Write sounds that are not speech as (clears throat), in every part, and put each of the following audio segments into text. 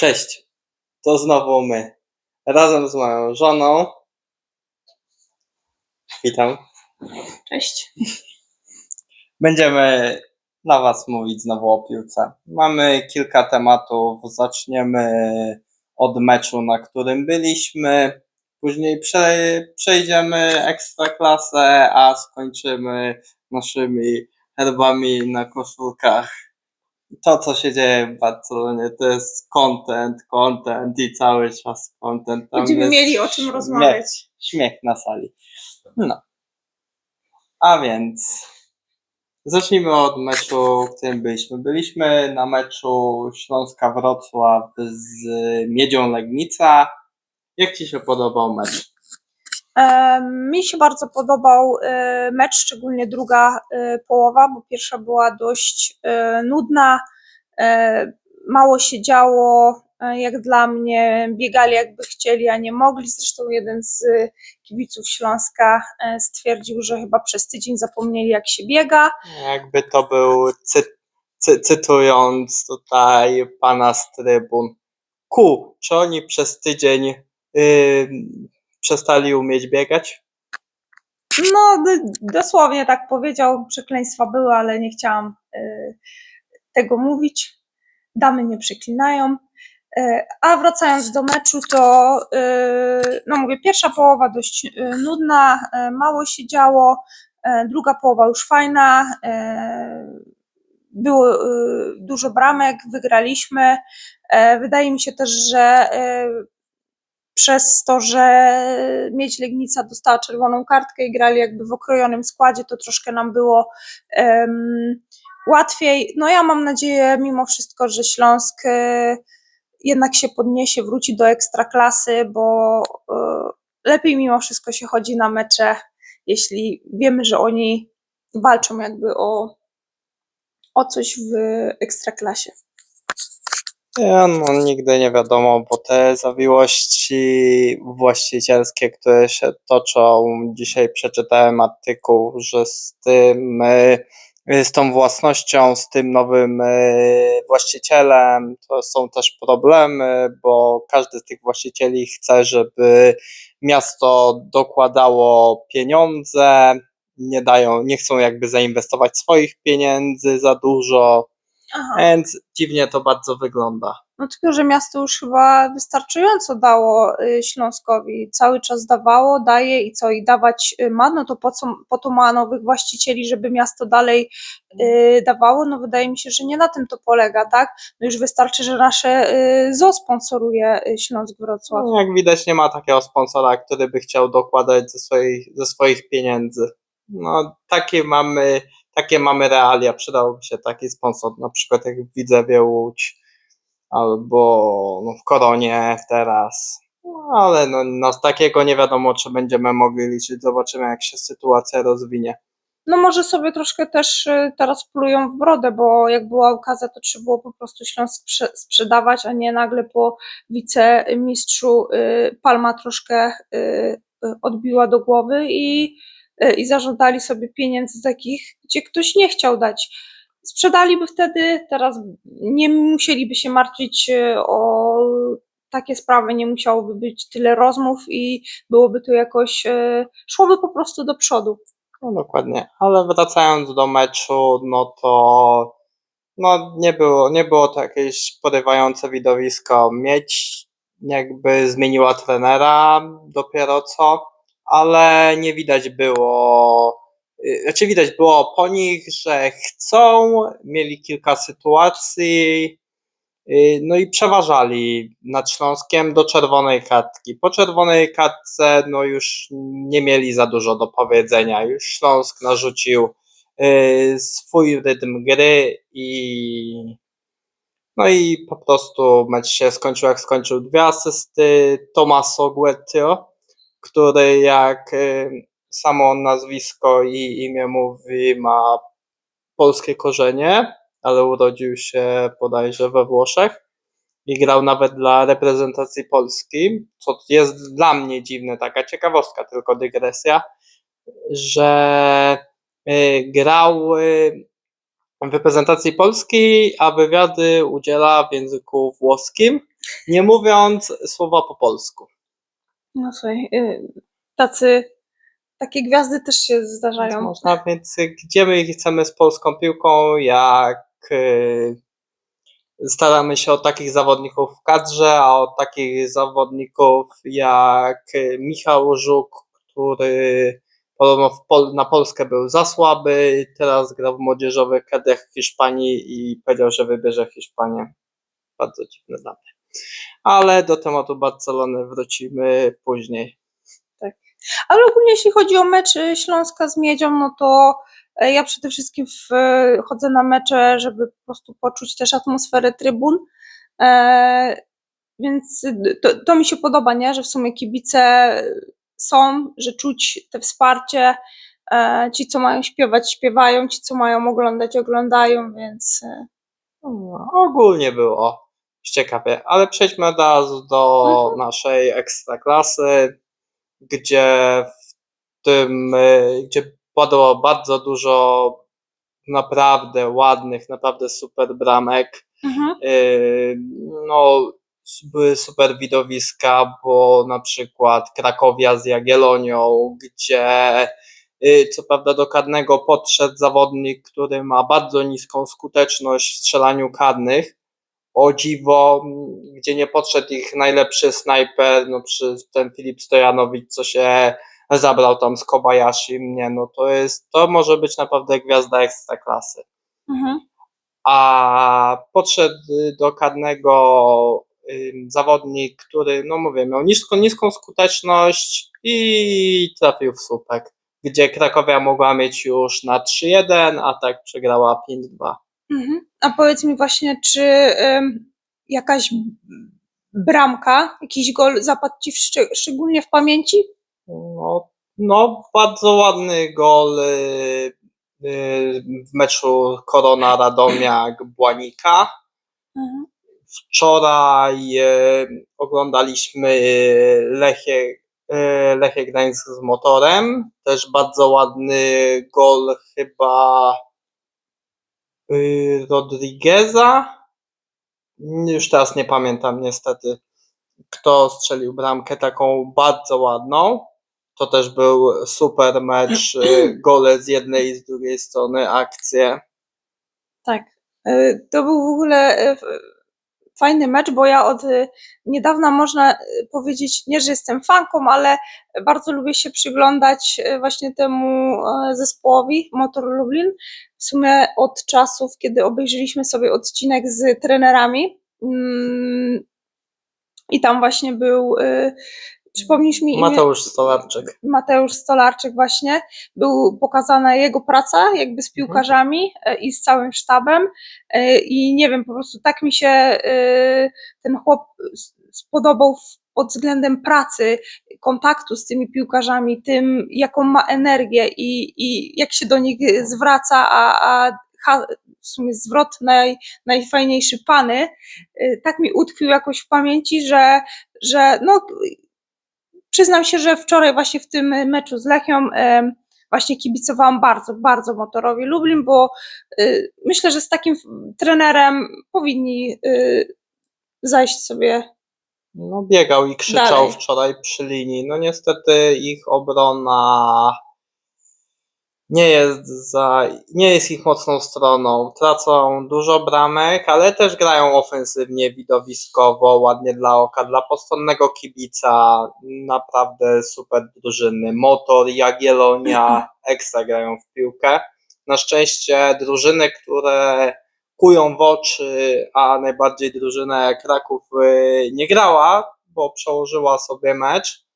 Cześć, to znowu my. Razem z moją żoną. Witam. Cześć. Będziemy dla Was mówić znowu o piłce. Mamy kilka tematów. Zaczniemy od meczu, na którym byliśmy. Później prze, przejdziemy ekstraklasę, a skończymy naszymi herbami na koszulkach. To, co się dzieje w Barcelonie, to jest content, content i cały czas content. Tam Będziemy mieli o czym śmiech rozmawiać. śmiech na sali. No. A więc zacznijmy od meczu, w którym byliśmy. Byliśmy na meczu Śląska Wrocław z Miedzią Legnica. Jak Ci się podobał mecz? Mi się bardzo podobał e, mecz, szczególnie druga e, połowa, bo pierwsza była dość e, nudna. Mało się działo, jak dla mnie. Biegali jakby chcieli, a nie mogli. Zresztą jeden z kibiców Śląska stwierdził, że chyba przez tydzień zapomnieli, jak się biega. Jakby to był, cy, cy, cytując tutaj pana z trybun, ku, czy oni przez tydzień yy, przestali umieć biegać? No, dosłownie tak powiedział. Przekleństwa były, ale nie chciałam y, tego mówić. Damy nie przeklinają. Y, a wracając do meczu, to y, no mówię, pierwsza połowa dość y, nudna, mało się działo, druga połowa już fajna. Było dużo bramek, wygraliśmy. Wydaje mi się też, że przez to, że Miedź Legnica dostała czerwoną kartkę i grali jakby w okrojonym składzie, to troszkę nam było em, łatwiej. No ja mam nadzieję mimo wszystko, że Śląsk e, jednak się podniesie, wróci do ekstraklasy, bo e, lepiej mimo wszystko się chodzi na mecze, jeśli wiemy, że oni walczą jakby o, o coś w ekstraklasie. Ja, no nigdy nie wiadomo, bo te zawiłości właścicielskie, które się toczą, dzisiaj przeczytałem artykuł, że z tym, y, z tą własnością, z tym nowym y, właścicielem, to są też problemy, bo każdy z tych właścicieli chce, żeby miasto dokładało pieniądze, nie dają, nie chcą jakby zainwestować swoich pieniędzy za dużo, Aha. więc dziwnie to bardzo wygląda. No tylko, że miasto już chyba wystarczająco dało y, Śląskowi. Cały czas dawało, daje i co i dawać y, ma, no to po, co, po to ma nowych właścicieli, żeby miasto dalej y, dawało? No wydaje mi się, że nie na tym to polega, tak? No już wystarczy, że nasze y, ZO sponsoruje y, Śląsk Wrocław. No, jak widać, nie ma takiego sponsora, który by chciał dokładać ze swoich, ze swoich pieniędzy. No, takie mamy, takie mamy realia. Przydałby się taki sponsor, na przykład jak w Widzewie Łódź, albo no, w Koronie teraz. No, ale no, no, z takiego nie wiadomo, czy będziemy mogli liczyć. Zobaczymy, jak się sytuacja rozwinie. No może sobie troszkę też y, teraz plują w brodę, bo jak była okazja, to trzeba było po prostu Śląsk sprze- sprzedawać, a nie nagle po wicemistrzu y, Palma troszkę y, odbiła do głowy i, i zażądali sobie pieniędzy takich, gdzie ktoś nie chciał dać. Sprzedaliby wtedy, teraz nie musieliby się martwić y, o takie sprawy, nie musiałoby być tyle rozmów i byłoby to jakoś, y, szłoby po prostu do przodu. No dokładnie, ale wracając do meczu, no to no nie było, nie było to jakieś porywające widowisko. Mieć jakby zmieniła trenera dopiero co, ale nie widać było, y, znaczy widać było po nich, że chcą, mieli kilka sytuacji, y, no i przeważali nad Śląskiem do czerwonej kartki. Po czerwonej kartce no już nie mieli za dużo do powiedzenia. Już Śląsk narzucił y, swój rytm gry i no i po prostu mecz się skończył jak skończył. Dwie asysty Tomaso Guercio, który jak y, samo nazwisko i imię mówi ma polskie korzenie, ale urodził się bodajże we Włoszech i grał nawet dla reprezentacji Polski, co jest dla mnie dziwne, taka ciekawostka, tylko dygresja, że y, grał y, w reprezentacji Polski, a wywiady udziela w języku włoskim. nie mówiąc słowa po polsku. No słuchaj, y, tacy, takie gwiazdy też się zdarzają. można, więc gdzie my chcemy z polską piłką, jak y, staramy się o takich zawodników w kadrze, a o takich zawodników jak y, Michał Żuk, który podobno w Pol- na Polskę był za słaby, teraz gra w młodzieżowych kadrach Hiszpanii i powiedział, że wybierze Hiszpanię. Bardzo dziwne dla mnie. Ale do tematu Barcelony wrócimy później. Ale ogólnie jeśli chodzi o mecz Śląska z Miedzią, no to e, ja przede wszystkim w, e, chodzę na mecze, żeby po prostu poczuć też atmosferę trybun. E, więc to, to mi się podoba, nie? że w sumie kibice są, że czuć te wsparcie. E, ci, co mają śpiewać, śpiewają, ci, co mają oglądać, oglądają, więc e, No, ogólnie było ciekawie, ale przejdźmy od razu do Mhm. naszej ekstraklasy, gdzie w tym, y, gdzie padło bardzo dużo naprawdę ładnych, naprawdę super bramek. mhm. Y, No, były super widowiska, bo na przykład Krakowia z Jagiellonią, gdzie y, co prawda do karnego podszedł zawodnik, który ma bardzo niską skuteczność w strzelaniu karnych. O dziwo, gdzie nie podszedł ich najlepszy snajper, no przy ten Filip Stojanowicz, co się zabrał tam z Kobayashi, nie, no to jest, to może być naprawdę gwiazda ekstraklasy Mhm. a podszedł do karnego ym, zawodnik, który, no mówię, miał niską, niską skuteczność i trafił w słupek, gdzie Krakowia mogła mieć już na 3-1, a tak przegrała 5-2. Mhm. A powiedz mi właśnie, czy ym, jakaś bramka, jakiś gol zapadł Ci w szczeg- szczególnie w pamięci? No, no, bardzo ładny gol y, y, w meczu Korona Radomiak (clears throat) Błanika. Mhm. Wczoraj e, oglądaliśmy Lechie, e, Lechie Gdańsk z motorem. Też bardzo ładny gol chyba y, Rodrigueza. Już teraz nie pamiętam niestety, kto strzelił bramkę taką bardzo ładną. To też był super mecz, y, (clears throat) gole z jednej i z drugiej strony, akcje. Tak. Y, To był w ogóle y, fajny mecz, bo ja od y, niedawna można y, powiedzieć, nie że jestem fanką, ale bardzo lubię się przyglądać y, właśnie temu zespołowi Motor Lublin. W sumie od czasów, kiedy obejrzeliśmy sobie odcinek z trenerami mm, i tam właśnie był, przypomnisz mi imię? Mateusz Stolarczyk. Mateusz Stolarczyk właśnie, był pokazana jego praca jakby z piłkarzami e, i z całym sztabem e, i nie wiem, po prostu tak mi się e, ten chłop spodobał pod względem pracy, kontaktu z tymi piłkarzami, tym jaką ma energię i, i jak się do nich zwraca, a, a w sumie zwrot naj, najfajniejszy pany, tak mi utkwił jakoś w pamięci, że, że no przyznam się, że wczoraj właśnie w tym meczu z Lechią właśnie kibicowałam bardzo, bardzo Motorowi Lublin, bo y, myślę, że z takim trenerem powinni y, zajść sobie. No biegał i krzyczał Dalej. wczoraj przy linii. No niestety ich obrona nie jest za, nie jest ich mocną stroną. Tracą dużo bramek, ale też grają ofensywnie, widowiskowo, ładnie dla oka, dla postronnego kibica. Naprawdę super drużyny. Motor, Jagiellonia, (clears throat) ekstra grają w piłkę. Na szczęście drużyny, które kują w oczy, a najbardziej drużyna Kraków y, nie grała, bo przełożyła sobie mecz.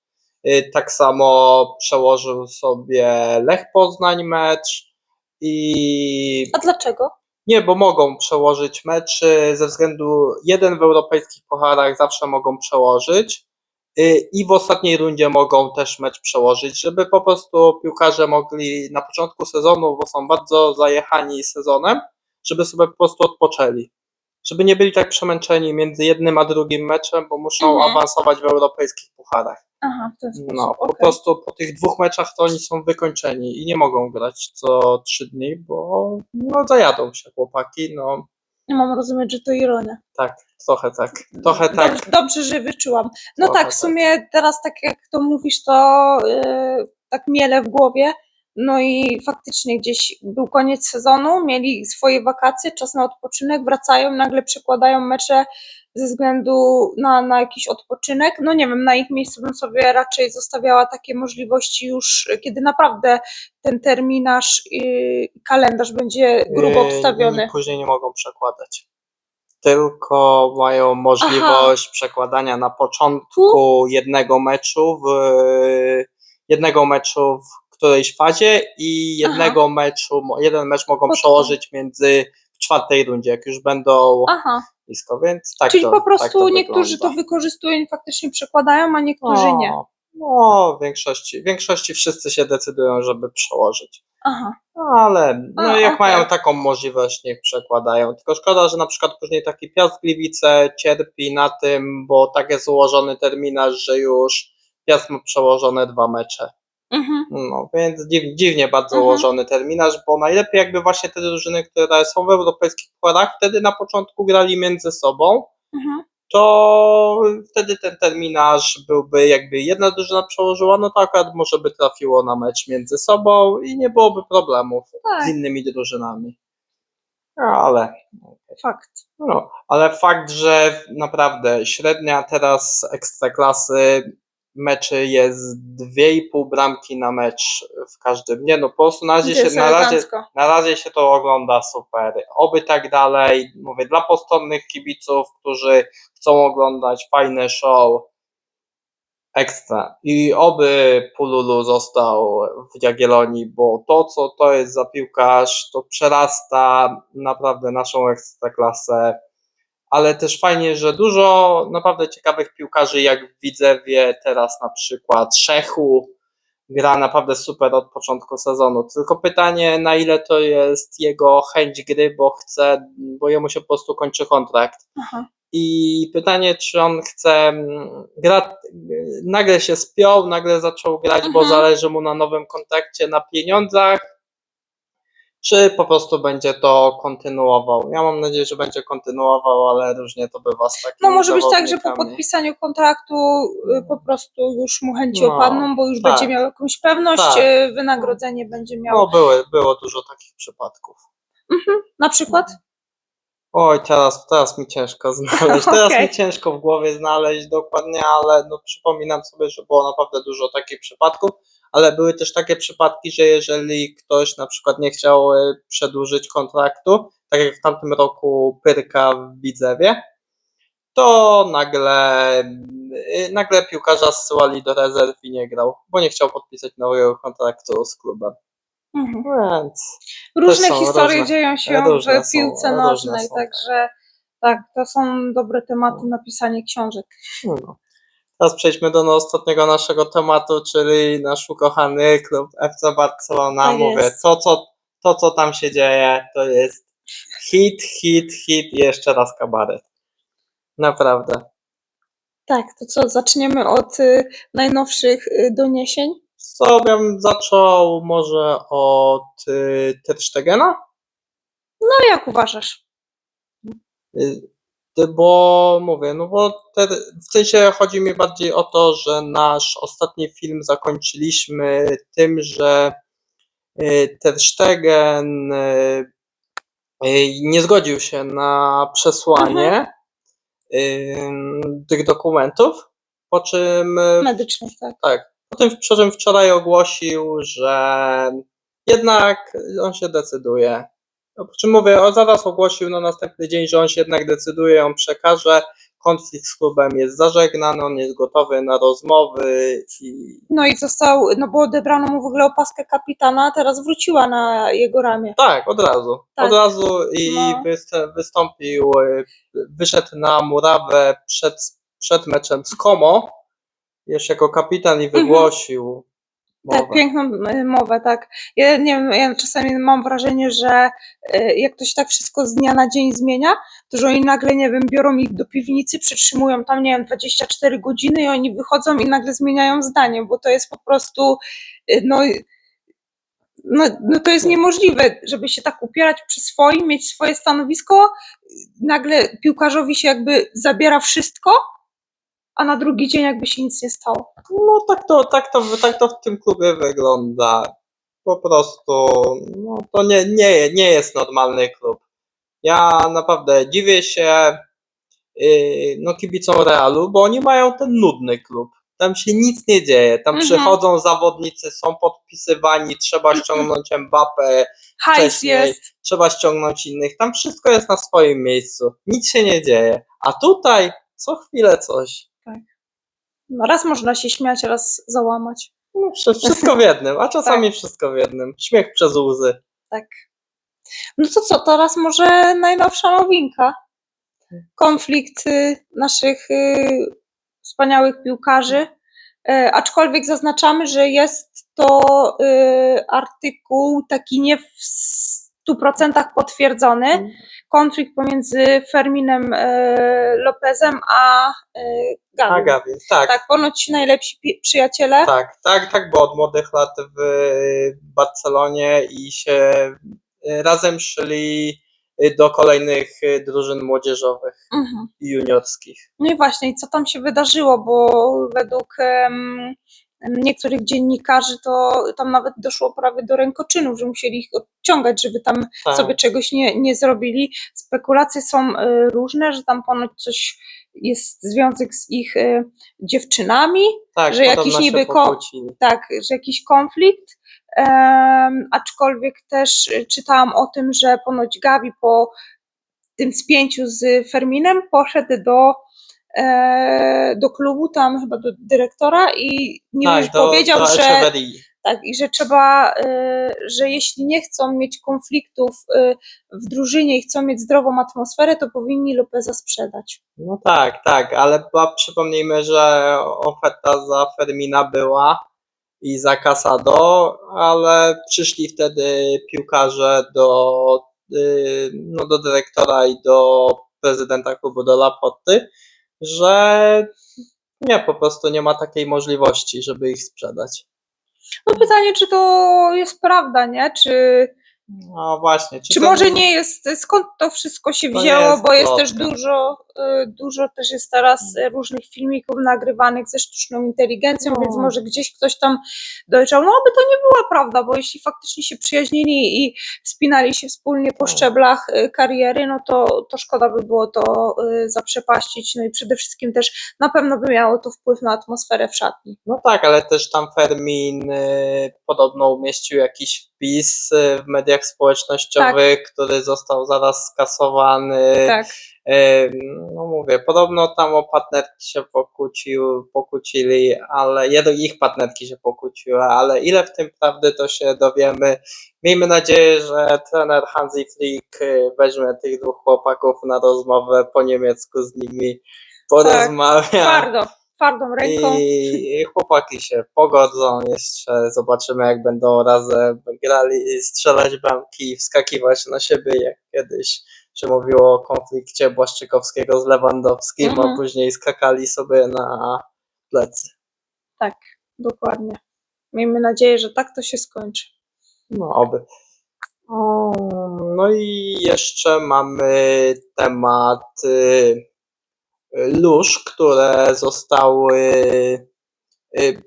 Y, Tak samo przełożył sobie Lech Poznań mecz i A dlaczego? nie, bo mogą przełożyć mecz ze względu jeden w europejskich pucharach zawsze mogą przełożyć y, i w ostatniej rundzie mogą też mecz przełożyć, żeby po prostu piłkarze mogli na początku sezonu, bo są bardzo zajechani sezonem, żeby sobie po prostu odpoczęli. Żeby nie byli tak przemęczeni między jednym a drugim meczem, bo muszą Mhm. awansować w europejskich pucharach. Aha, w ten sposób. No, po okej. prostu po tych dwóch meczach to oni są wykończeni i nie mogą grać co trzy dni, bo no zajadą się chłopaki, no mam rozumieć, że to ironia. Tak, trochę tak. Trochę tak. Dobrze, dobrze, że wyczułam. No Trochę tak, w sumie teraz tak jak to mówisz, to yy, tak miele w głowie. No i faktycznie gdzieś był koniec sezonu, mieli swoje wakacje, czas na odpoczynek, wracają, nagle przekładają mecze ze względu na, na jakiś odpoczynek. No nie wiem, na ich miejscu bym sobie raczej zostawiała takie możliwości już, kiedy naprawdę ten terminarz i kalendarz będzie grubo Yy, obstawiony. Później nie mogą przekładać. Tylko mają możliwość przekładania na początku jednego meczu w jednego meczu w którejś fazie i jednego meczu, jeden mecz mogą Potem. przełożyć między w czwartej rundzie, jak już będą Aha, blisko, więc tak czyli to, po prostu tak to niektórzy to wygląda. wykorzystują i faktycznie przekładają, a niektórzy nie. No, w większości, w większości wszyscy się decydują, żeby przełożyć. Aha. Ale no, A, jak okej. mają taką możliwość, niech przekładają. Tylko szkoda, że na przykład później taki Piast Gliwice cierpi na tym, bo tak jest ułożony terminarz, że już Piast ma przełożone dwa mecze. Mhm. No, więc dziw, dziwnie bardzo Mhm. ułożony terminarz, bo najlepiej jakby właśnie te drużyny, które są w europejskich pucharach, wtedy na początku grali między sobą, Mhm. to wtedy ten terminarz byłby jakby jedna drużyna przełożyła, no to akurat może by trafiło na mecz między sobą i nie byłoby problemów Tak. z innymi drużynami. No, ale, Fakt. no, ale fakt, że naprawdę średnia teraz ekstraklasy meczy jest 2,5 bramki na mecz w każdym. Nie no, po prostu na razie, się, na razie, na razie się to ogląda super. Oby tak dalej. Mówię, dla postronnych kibiców, którzy chcą oglądać fajne show. Ekstra. I oby Pululu został w Jagiellonii, bo to, co to jest za piłkarz, to przerasta naprawdę naszą ekstraklasę. Ale też fajnie, że dużo naprawdę ciekawych piłkarzy, jak w Widzewie, teraz na przykład Szechu, gra naprawdę super od początku sezonu. Tylko pytanie, na ile to jest jego chęć gry, bo chce, bo jemu się po prostu kończy kontrakt. Aha. I pytanie, czy on chce mm, gra, nagle się spiął, nagle zaczął grać, bo Mhm. zależy mu na nowym kontrakcie, na pieniądzach, czy po prostu będzie to kontynuował. Ja mam nadzieję, że będzie kontynuował, ale różnie to bywa z takimi No może być tak, że po podpisaniu kontraktu y, po prostu już mu chęci No, opadną, bo już tak. będzie miał jakąś pewność, Tak. y, wynagrodzenie będzie miał. No były, było dużo takich przypadków. Na przykład? Oj, teraz, teraz mi ciężko znaleźć. Teraz (laughs) Okej. mi ciężko w głowie znaleźć dokładnie, ale no, przypominam sobie, że było naprawdę dużo takich przypadków, ale były też takie przypadki, że jeżeli ktoś na przykład nie chciał e, przedłużyć kontraktu, tak jak w tamtym roku Pyrka w Widzewie, to nagle, e, nagle piłkarza zsyłali do rezerw i nie grał, bo nie chciał podpisać nowego kontraktu z klubem. Mhm. Więc Różne historie różne. dzieją się w piłce nożnej, są. także tak, to są dobre tematy na pisanie książek. No. Teraz przejdźmy do no, ostatniego naszego tematu, czyli nasz ukochany klub FC Barcelona. Tak Mówię, jest. to co, to co tam się dzieje, to jest hit, hit, hit i jeszcze raz kabaret. Naprawdę. Tak, to co, zaczniemy od y, najnowszych y, doniesień? Co bym zaczął może od y, Ter Stegena? No jak uważasz? Y, Bo mówię, no bo te, w sensie chodzi mi bardziej o to, że nasz ostatni film zakończyliśmy tym, że y, Ter Stegen y, y, nie zgodził się na przesłanie y, tych dokumentów, po czym Medycznych, tak. tak, po tym, przy czym wczoraj ogłosił, że jednak on się decyduje. No, czym mówię, o, zaraz ogłosił na następny dzień, że on się jednak decyduje, on przekaże, konflikt z klubem jest zażegnany, on jest gotowy na rozmowy i No i został, no bo odebrano mu w ogóle opaskę kapitana, a teraz wróciła na jego ramię. tak, od razu, Tak. od razu i No. wyst- wystąpił, y, wyszedł na murawę przed, przed meczem z Como, jeszcze jako kapitan i wygłosił Tak, mowę. piękną y, mowę, tak. Ja nie wiem, ja czasami mam wrażenie, że y, jak to się tak wszystko z dnia na dzień zmienia, to że oni nagle, nie wiem, biorą ich do piwnicy, przytrzymują tam, nie wiem, 24 godziny i oni wychodzą i nagle zmieniają zdanie, bo to jest po prostu, y, no, no, no to jest niemożliwe, żeby się tak upierać przy swoim, mieć swoje stanowisko, nagle piłkarzowi się jakby zabiera wszystko, a na drugi dzień jakby się nic nie stało. No tak to, tak to, tak to w tym klubie wygląda. Po prostu, no to nie, nie, nie jest normalny klub. Ja naprawdę dziwię się yy, no kibicom Realu, bo oni mają ten nudny klub. Tam się nic nie dzieje. Tam Mhm. przychodzą zawodnicy, są podpisywani, trzeba (laughs) ściągnąć Mbappé, Hajs jest, trzeba ściągnąć innych. Tam wszystko jest na swoim miejscu. Nic się nie dzieje. A tutaj co chwilę coś. No raz można się śmiać, raz załamać. No, wszy- wszystko w jednym, a czasami wszystko w jednym. Śmiech przez łzy. Tak. No to co, teraz może najnowsza nowinka. Konflikt y, naszych y, wspaniałych piłkarzy. E, aczkolwiek zaznaczamy, że jest to y, artykuł taki nie w 100% potwierdzony. Konflikt pomiędzy Ferminem e, Lopezem a e, A tak, tak, Tak, ponoć najlepsi pi- przyjaciele. tak, tak, bo od młodych lat w Barcelonie i się y, razem szli y, do kolejnych y, drużyn młodzieżowych Mhm. i juniorskich. No i właśnie, i co tam się wydarzyło, bo według em, niektórych dziennikarzy to tam nawet doszło prawie do rękoczynów, że musieli ich odciągać, żeby tam Tak. sobie czegoś nie, nie zrobili. Spekulacje są e, różne, że tam ponoć coś jest związek z ich e, dziewczynami, tak, że jakiś niby ko- tak, że jakiś konflikt. Em, aczkolwiek też e, czytałam o tym, że ponoć Gavi po tym spięciu z Ferminem poszedł do, do klubu, tam chyba do dyrektora i nie tak, już powiedział, do że tak, i że trzeba, e, że jeśli nie chcą mieć konfliktów e, w drużynie i chcą mieć zdrową atmosferę, to powinni Lopeza sprzedać. No tak, tak, ale przypomnijmy, że oferta za Fermina była i za Casado, ale przyszli wtedy piłkarze do, y, no, do dyrektora i do prezydenta klubu, do Laporty, że nie, po prostu nie ma takiej możliwości, żeby ich sprzedać. No pytanie, czy to jest prawda, nie? Czy, No właśnie. czy to- może nie jest, skąd to wszystko się To nie wzięło, jest bo jest też dużo, dużo też jest teraz y, różnych filmików nagrywanych ze sztuczną inteligencją, No. więc może gdzieś ktoś tam dojrzał, no aby to nie była prawda, bo jeśli faktycznie się przyjaźnili i wspinali się wspólnie po No. szczeblach y, kariery, no to, to szkoda by było to y, zaprzepaścić, no i przede wszystkim też na pewno by miało to wpływ na atmosferę w szatni. No tak, ale też tam Fermin y, podobno umieścił jakiś wpis y, w mediach społecznościowych, który został zaraz skasowany. Tak. Y, no mówię, podobno tam o partnerki się pokłócił, pokłócili, ale jedno ich partnerki się pokłóciły, ale ile w tym prawdy to się dowiemy. Miejmy nadzieję, że trener Hansi Flick y, weźmie tych dwóch chłopaków na rozmowę po niemiecku z nimi, porozmawia. Twardo, twardą ręką. I chłopaki się pogodzą jeszcze, zobaczymy jak będą razem grali, strzelać bramki i wskakiwać na siebie jak kiedyś się mówiło o konflikcie Błaszczykowskiego z Lewandowskim, Mhm. a później skakali sobie na plecy. Tak, dokładnie. Miejmy nadzieję, że tak to się skończy. No oby. O, No i jeszcze mamy temat y, lóż, które zostały, y,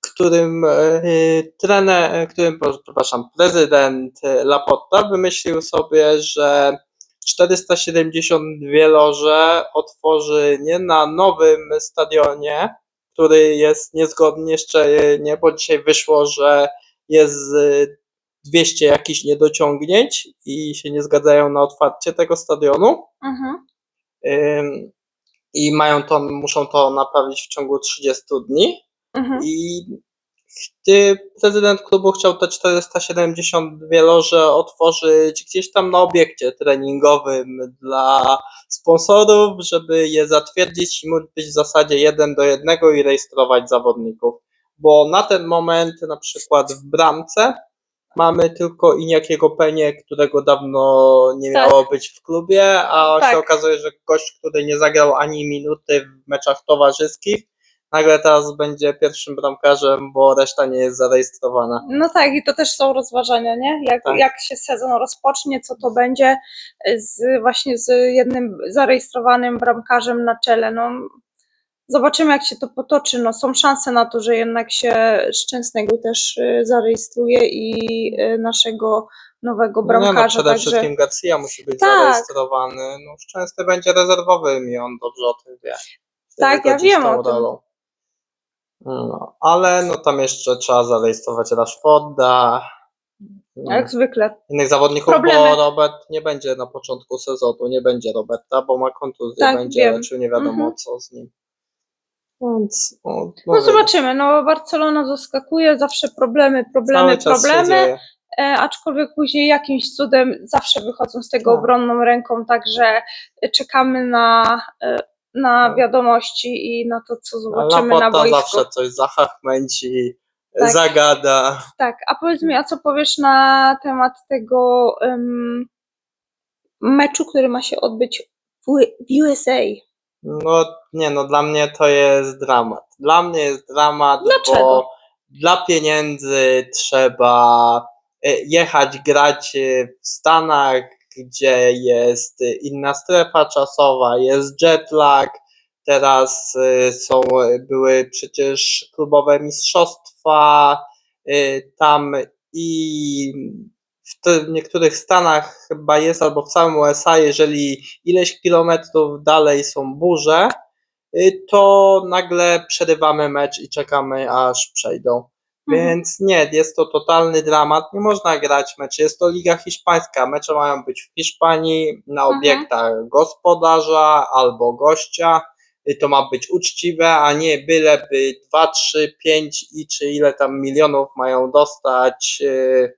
którym y, trener, którym, przepraszam, prezydent Laporta wymyślił sobie, że 472 loże otworzy nie na nowym stadionie, który jest niezgodny jeszcze, nie, bo dzisiaj wyszło, że jest y, 200 jakichś niedociągnięć i się nie zgadzają na otwarcie tego stadionu. Mhm. Ym, I mają to, muszą to naprawić w ciągu 30 dni. Mhm. I prezydent klubu chciał te 472 loże otworzyć gdzieś tam na obiekcie treningowym dla sponsorów, żeby je zatwierdzić i móc być w zasadzie jeden do jednego i rejestrować zawodników. Bo na ten moment, na przykład w bramce, mamy tylko Iniakiego Penie, którego dawno nie Tak. miało być w klubie, a Tak. się okazuje, że gość, który nie zagrał ani minuty w meczach towarzyskich, nagle teraz będzie pierwszym bramkarzem, bo reszta nie jest zarejestrowana. No tak, i to też są rozważania, nie? Jak, Tak. jak się sezon rozpocznie, co to będzie z, właśnie z jednym zarejestrowanym bramkarzem na czele. No, zobaczymy, jak się to potoczy. No, są szanse na to, że jednak się Szczęsnego też y, zarejestruje i y, naszego nowego No, no, bramkarza. przede także wszystkim Garcia musi być Tak. zarejestrowany. No, Szczęsny będzie rezerwowym i on dobrze o tym wie. Tak, ja wiem o tym. No, ale no tam jeszcze trzeba zarejestrować Rashforda. Jak zwykle. Innych zawodników, Problemy. bo Robert nie będzie na początku sezonu, nie będzie Roberta, bo ma kontuzję, Tak, będzie wiem. leczył, nie wiadomo Mhm. co z nim. Więc, no, No zobaczymy. No, Barcelona zaskakuje, zawsze problemy, problemy, problemy. e, aczkolwiek później jakimś cudem zawsze wychodzą z tego Tak. obronną ręką, także czekamy na, e, na Tak. wiadomości i na to, co zobaczymy na Laporta boisku. zawsze coś zachachmęci, Tak. zagada. Tak, a powiedz mi, a co powiesz na temat tego em, meczu, który ma się odbyć w, w USA? No nie no, dla mnie to jest dramat. Dla mnie jest dramat, Dlaczego? bo dla pieniędzy trzeba e, jechać grać e, w Stanach, gdzie jest e, inna strefa czasowa, jest jetlag, teraz e, są, były przecież klubowe mistrzostwa e, tam i w niektórych Stanach chyba jest, albo w całym USA, jeżeli ileś kilometrów dalej są burze, y, to nagle przerywamy mecz i czekamy aż przejdą. Mhm. Więc nie, jest to totalny dramat. Nie można grać meczy. Jest to Liga Hiszpańska. Mecze mają być w Hiszpanii na Mhm. obiektach gospodarza albo gościa. Y, To ma być uczciwe, a nie byleby 2, 3, 5 i czy ile tam milionów mają dostać, y,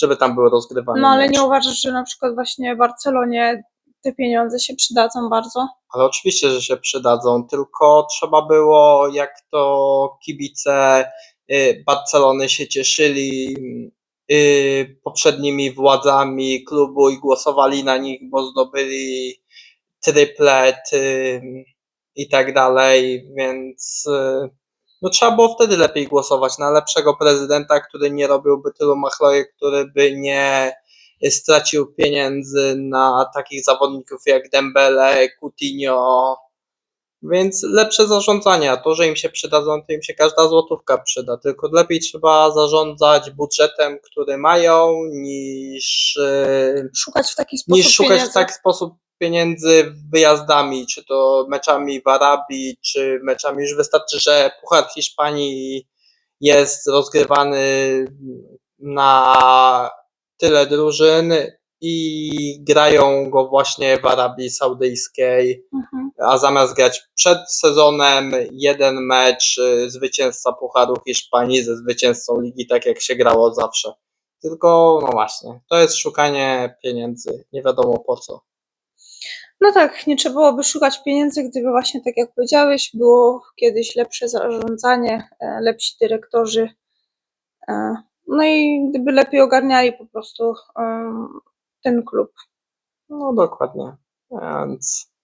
żeby tam były rozgrywane. No ale mecze. nie uważasz, że na przykład właśnie Barcelonie te pieniądze się przydadzą bardzo? Ale oczywiście, że się przydadzą, tylko trzeba było, jak to kibice Barcelony się cieszyli y, poprzednimi władzami klubu i głosowali na nich, bo zdobyli triplet y, i tak dalej, więc y, no trzeba było wtedy lepiej głosować na lepszego prezydenta, który nie robiłby tylu machlojek, który by nie stracił pieniędzy na takich zawodników jak Dembele, Coutinho, więc lepsze zarządzanie, a to, że im się przydadzą, to im się każda złotówka przyda, tylko lepiej trzeba zarządzać budżetem, który mają, niż, yy, Szukać w taki sposób niż szukać pieniędzy? w taki sposób pieniędzy wyjazdami, czy to meczami w Arabii, czy meczami, już wystarczy, że Puchar Hiszpanii jest rozgrywany na tyle drużyn i grają go właśnie w Arabii Saudyjskiej, Mhm. A zamiast grać przed sezonem jeden mecz y, zwycięzca Pucharu Hiszpanii ze zwycięzcą ligi, tak jak się grało zawsze. Tylko, no właśnie, to jest szukanie pieniędzy, nie wiadomo po co. No tak, nie trzeba byłoby szukać pieniędzy, gdyby właśnie tak jak powiedziałeś, było kiedyś lepsze zarządzanie, e, lepsi dyrektorzy. e, No i gdyby lepiej ogarniali po prostu ten klub. No dokładnie. Więc.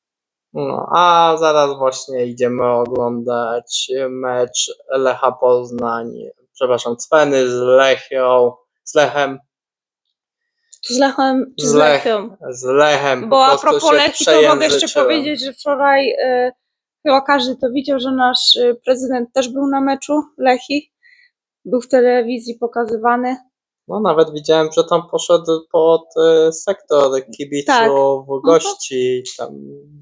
No, a zaraz właśnie idziemy oglądać mecz Lecha Poznań, przepraszam, Cweny z Lechią, z Lechem, z Lechem czy z Z Lech- Lechią? z Lechem. Bo a propos Lechi, to mogę jeszcze powiedzieć, że wczoraj e, chyba każdy to widział, że nasz e, prezydent też był na meczu Lechi. Był w telewizji pokazywany. No nawet widziałem, że tam poszedł pod e, sektor kibiców, Tak. gości tam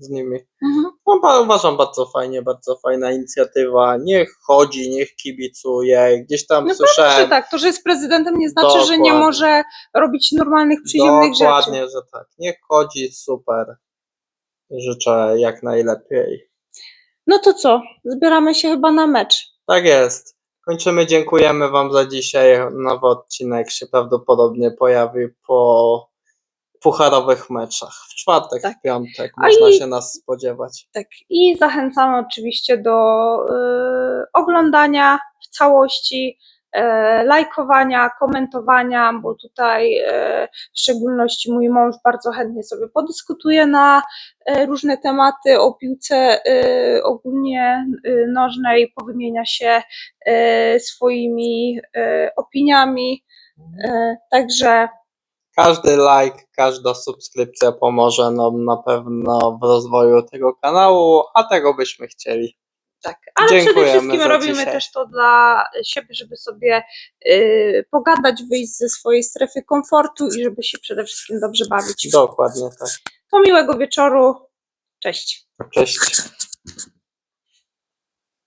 z nimi. Mhm. No, ba- uważam bardzo fajnie, bardzo fajna inicjatywa. Niech chodzi, niech kibicuje. Gdzieś tam No słyszałem. Że tak, to, że jest prezydentem nie znaczy, że nie Dokładnie. może robić normalnych, przyziemnych Dokładnie, rzeczy. że tak. Niech chodzi, super. Życzę jak najlepiej. No to co? Zbieramy się chyba na mecz. Tak jest. Kończymy, dziękujemy Wam za dzisiaj. Nowy odcinek się prawdopodobnie pojawi po pucharowych meczach. W czwartek, Tak. w piątek można i- się nas spodziewać. Tak. I zachęcamy oczywiście do y, oglądania w całości lajkowania, komentowania, bo tutaj e, w szczególności mój mąż bardzo chętnie sobie podyskutuje na e, różne tematy o piłce e, ogólnie e, nożnej, powymienia się e, swoimi e, opiniami. E, Także Każdy like, każda subskrypcja pomoże nam na pewno w rozwoju tego kanału, a tego byśmy chcieli. Tak. Ale przede Dziękujemy wszystkim za robimy dzisiaj. też to dla siebie, żeby sobie y, pogadać, wyjść ze swojej strefy komfortu i żeby się przede wszystkim dobrze bawić. Dokładnie tak. To miłego wieczoru. Cześć. Cześć.